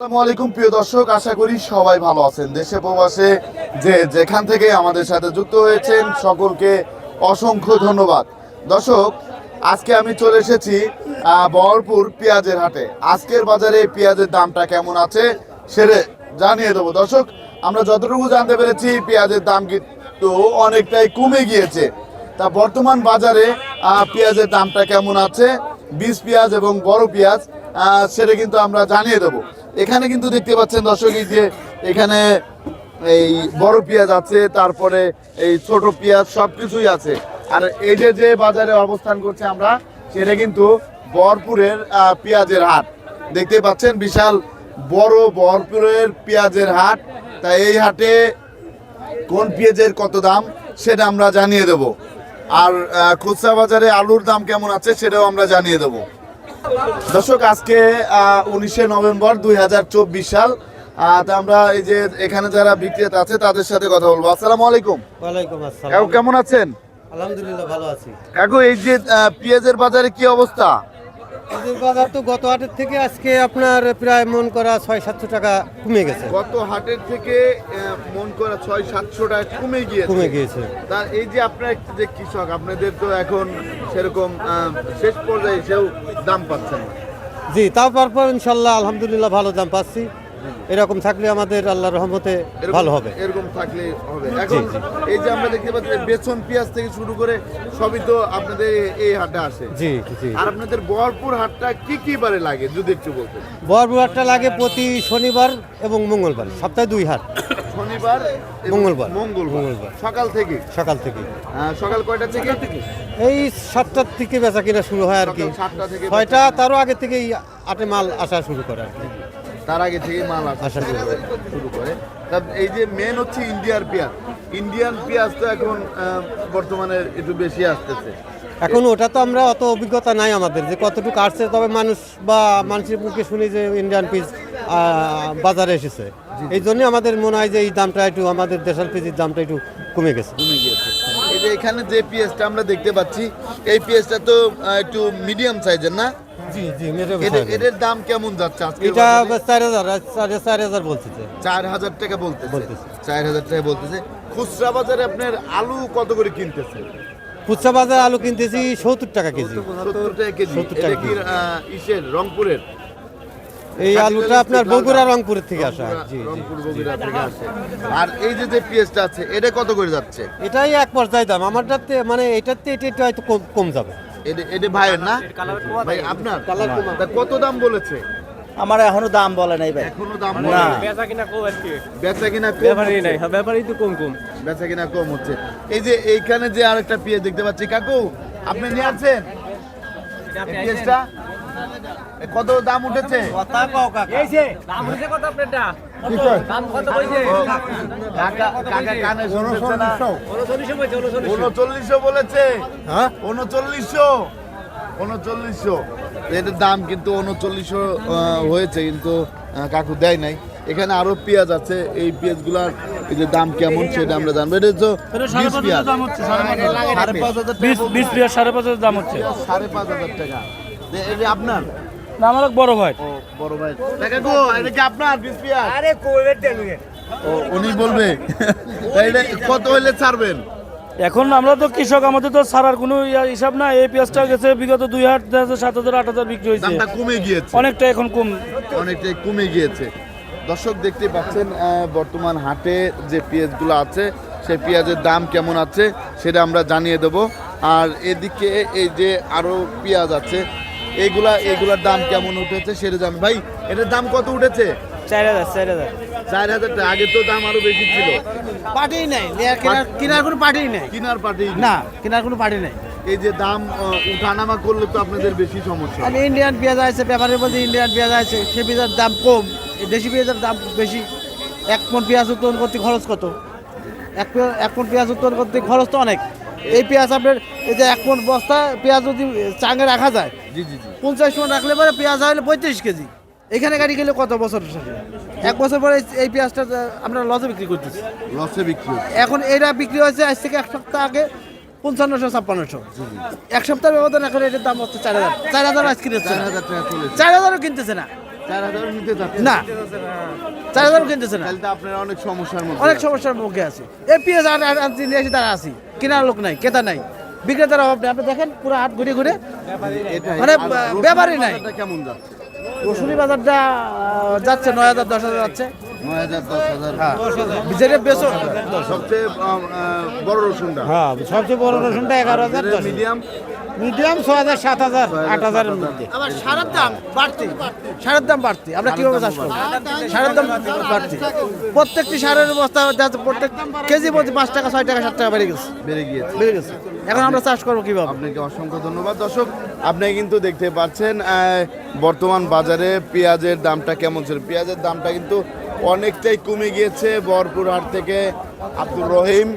আসসালামু আলাইকুম, প্রিয় দর্শক। আশা করি সবাই ভালো আছেন। দেশে প্রবাসে যে যেখান থেকে আমাদের সাথে যুক্ত হয়েছেন, সকলকে অসংখ্য ধন্যবাদ। দর্শক, আজকে আমি চলে এসেছি বহরপুর পেঁয়াজের হাটে। আজকের বাজারে পেঁয়াজের দামটা কেমন আছে সেটা জানিয়ে দেবো। দর্শক, আমরা যতটুকু জানতে পেরেছি, পেঁয়াজের দাম কিন্তু অনেকটাই কমে গিয়েছে। তা বর্তমান বাজারে পেঁয়াজের দামটা কেমন আছে? বীজ পেঁয়াজ এবং বড় পেঁয়াজ সেটা কিন্তু আমরা জানিয়ে দেবো। এখানে কিন্তু দেখতে পাচ্ছেন দর্শক যে এখানে এই বড় পেঁয়াজ আছে, তারপরে এই ছোট পেঁয়াজ সবকিছুই আছে। আর এই যে যে বাজারে অবস্থান করছে আমরা, সেটা কিন্তু বরপুরের পেঁয়াজের হাট। দেখতে পাচ্ছেন বিশাল বড় বরপুরের পেঁয়াজের হাট। তাই এই হাটে কোন পেঁয়াজের কত দাম, সেটা আমরা জানিয়ে দেব। আর খুচরা বাজারে আলুর দাম কেমন আছে, সেটাও আমরা জানিয়ে দেব। দর্শক আজকে উনিশে নভেম্বর দুই হাজার চব্বিশ সাল। আমরা এই যে এখানে যারা বিক্রেতা আছে তাদের সাথে কথা বলব। আসসালামু আলাইকুম। ওয়ালাইকুম আসসালাম। কেমন আছেন? আলহামদুলিল্লাহ ভালো আছি। কাকু এই যে পেঁয়াজের বাজারে কি অবস্থা? পেঁয়াজের বাজার তো গত হাটের থেকে আজকে আপনার প্রায় মন করা ছয় সাতশো টাকা কমে গেছে। গত হাটের থেকে মন করা ছয় সাতশো টাকা কমে গিয়েছে। কমে গিয়েছে। তা এই যে আপনার যে কৃষক আপনাদের তো এখন সেরকম শেষ পর্যায়ে সেও দাম পাচ্ছেন না। জি তারপর ইনশাল্লাহ আলহামদুলিল্লাহ ভালো দাম পাচ্ছি। এরকম থাকলে আমাদের আল্লাহ রহমতে ভালো হবে। এরকম থাকলে হবে। এখন এই যে আমরা দেখতে পাচ্ছি বেসন পেঁয়াজ থেকে শুরু করে সবই তো আপনাদের এই হাটে আসে। জি জি আর আপনাদের বহরপুর হাটটা কি কি বারে লাগে যদি একটু বলতেন? বরবুয়ারটা লাগে প্রতি শনিবার এবং মঙ্গলবার সপ্তাহে দুই হাট। শনিবার মঙ্গলবার। মঙ্গল মঙ্গলবার। সকাল থেকে? সকাল থেকে। সকাল কয়টা থেকে? এই সাতটার থেকে বেচা কিনা শুরু হয় আর কি। ছয়টা তারও আগে থেকেই আটে মাল আসা শুরু করে আর কি। তার আগে থেকে মাল আসা শুরু করে তা এই যে মেন হচ্ছে ইন্ডিয়ার পেঁয়াজ। ইন্ডিয়ান পেঁয়াজ তো এখন বর্তমানে একটু বেশি আসতেছে। এখন ওটা তো আমরা অত অভিজ্ঞতা নাই আমাদের যে কতটুকু আসছে তবে মানুষ বা মানুষের মুখে শুনি যে ইন্ডিয়ান পিস বাজারে এসেছে। এই জন্য আমাদের মনে হয় যে এই দামটা একটু আমাদের দেশাল পিসের দামটা একটু কমে গেছে। কমে গিয়েছে। এই যে এখানে যে পিএসটা আমরা দেখতে পাচ্ছি এই পিএসটা তো একটু মিডিয়াম সাইজের না? জি জি এদের- এদের দাম কেমন যাচ্ছে আজকে এটা চার হাজার সাড়ে চার হাজার বলতেছে। চার হাজার টাকা বলতেছে। বলতেছে। চার হাজার টাকা বলতেছে। খুচরা বাজারে আপনার আলু কত করে কিনতেছে? খুচরা বাজার আলু কিনতেছি সত্তর টাকা কেজি। সত্তর টাকা কেজি। 70 টাকা কেজি। ইসের রংপুরের? এই আলুটা আপনার বগুড়া রংপুরের থেকে আসা। জি রংপুর বগুড়া থেকে আসে। আর এই যে যে পেঁয়াজটা আছে এটা কত করে যাচ্ছে? এটাই এক পর্যায়ে দাম। আমারটাতে মানে এটাতে এটা একটু হয়তো কম কম যাবে। এটা ভাইয়ের না? ভাই আপনার? তা কত দাম বলেছে? আমার এখনও দাম বলে নাই ভাই। এখনও দাম না। বেচা কিনা কম আর বেচা কিনা কম ব্যাপারই নাই হ্যাঁ, ব্যাপারই তো কম কম। বেচা কিনা কম হচ্ছে। এই যে এইখানে যে আরেকটা পেঁয়াজ দেখতে পাচ্ছি কাকু আপনি নিয়ে আসছেন? এই পেঁয়াজটা? কত দাম উঠেছে? এইছে দাম হইছে কত আপনারটা দাম কত কইছে কাকা কাকা কানে শুনতেছে না 39 বলছে 39 উনচল্লিশশো বলেছে হ্যাঁ উনচল্লিশশো উনচল্লিশশো এটার দাম কিন্তু উনচল্লিশশো হয়েছে কিন্তু কাকু দেয় নাই এখানে আরও পেঁয়াজ আছে এই পেঁয়াজগুলার এই যে দাম কেমন সেটা আমরা জানব এটা তো বিশ পেঁয়াজ সাড়ে পাঁচ হাজার সাড়ে পাঁচ হাজার দাম হচ্ছে সাড়ে পাঁচ হাজার টাকা আপনার না আমার বড় ভাই। ও বড় ভাই। দেখা গো এটা কি আপনার বিশ আরে? কোলে টেলুয়ে ও উনি বলবে। এটা কত হইলে ছাড়বেন? এখন আমরা তো কৃষক আমাদের তো ছাড়ার কোনো হিসাব না এই পেঁয়াজটা গেছে বিগত দুই যাচ্ছে সাত হাজার আট হাজার বিক্রি হয়েছে। কমে গিয়েছে। অনেকটা এখন কম। অনেকটাই কমে গিয়েছে। দর্শক দেখতে পাচ্ছেন আহ, বর্তমান হাটে যে পেঁয়াজগুলো আছে সেই পেঁয়াজের দাম কেমন আছে সেটা আমরা জানিয়ে দেব। আর এদিকে এই যে আরও পেঁয়াজ আছে এইগুলা এইগুলার দাম কেমন উঠেছে সেটা জান ভাই এটার দাম কত উঠেছে? চার হাজার চার হাজার। চার হাজার টাকা আগে তো দাম আরও বেশি ছিল। পার্টি নাই কেনার কেনার কোনো পার্টি নাই। কিনার পাটি না কেনার কোনো পার্টি নাই। এই যে দাম উঠানামা করলে তো আপনাদের বেশি সমস্যা। আর ইন্ডিয়ান পেঁয়াজ আছে ব্যাপারের বলতে ইন্ডিয়ান পেঁয়াজ আছে সে পেঁয়াজের দাম কম। দেশি পেঁয়াজের দাম বেশি। এক পন পেঁয়াজ উৎপাদন করতে খরচ কত? এক এক পন পেঁয়াজ উৎপাদন করতে খরচ তো অনেক। এই পেঁয়াজ আপনার এই যে এক পন বস্তা পেঁয়াজ যদি চাঙে রাখা যায় জি জি জি। পঞ্চাশ মন রাখলে পরে পেঁয়াজ হলে পঁয়ত্রিশ কেজি। এখানে গাড়ি গেলে কত বছর? এক বছর পরে এই- পেঁয়াজটা আমরা লসে বিক্রি করতেছি। লসে বিক্রি। এখন এটা বিক্রি হয়েছে আজ থেকে এক সপ্তাহ আগে পঞ্চান্নশো ছাপ্পান্নশো। এক সপ্তাহের ব্যবধান এখন এটার দাম হচ্ছে চার হাজার। চার হাজার আজ কিনেছে চার হাজারও কিনতেছে না। না। চার হাজার কিনতেছে না। আপনারা অনেক সমস্যার মধ্যে অনেক সমস্যার মুখে আছে। এই পেঁয়াজ আর নিয়ে এসে তারা আছি। কেনার লোক নাই কেতা নাই। বিক্রেতার অভাব নেই। আপনি দেখেন পুরো হাট ঘুরে ঘুরে। মানে ব্যাপারই নাই। কেমন যাচ্ছে? রসুনি বাজারটা যাচ্ছে নয় হাজার দশ হাজার যাচ্ছে। যেটা সবচেয়ে বড় রসুনটা। হ্যাঁ সবচেয়ে বড় রসুনটা এগারো হাজার মিডিয়াম। মিডিয়াম ছ হাজার সাত হাজার আট হাজারের মধ্যে। আবার সারের দাম বাড়তি। সারের দাম বাড়তি। আমরা কীভাবে চাষ করব? সারের দাম বাড়তি। প্রত্যেকটি সারের বস্তা প্রত্যেক কেজি প্রতি পাঁচ টাকা ছয় টাকা সাত টাকা বেড়ে গেছে। বেড়ে গিয়েছে। বেড়ে গেছে। এখন আমরা চাষ করব কীভাবে? আপনাকে অসংখ্য ধন্যবাদ। দর্শক আপনি কিন্তু দেখতে পাচ্ছেন আহ, বর্তমান বাজারে পেঁয়াজের দামটা কেমন ছিল? পেঁয়াজের দামটা কিন্তু অনেকটাই কমে গিয়েছে বরপুর থেকে আব্দুর রহিম।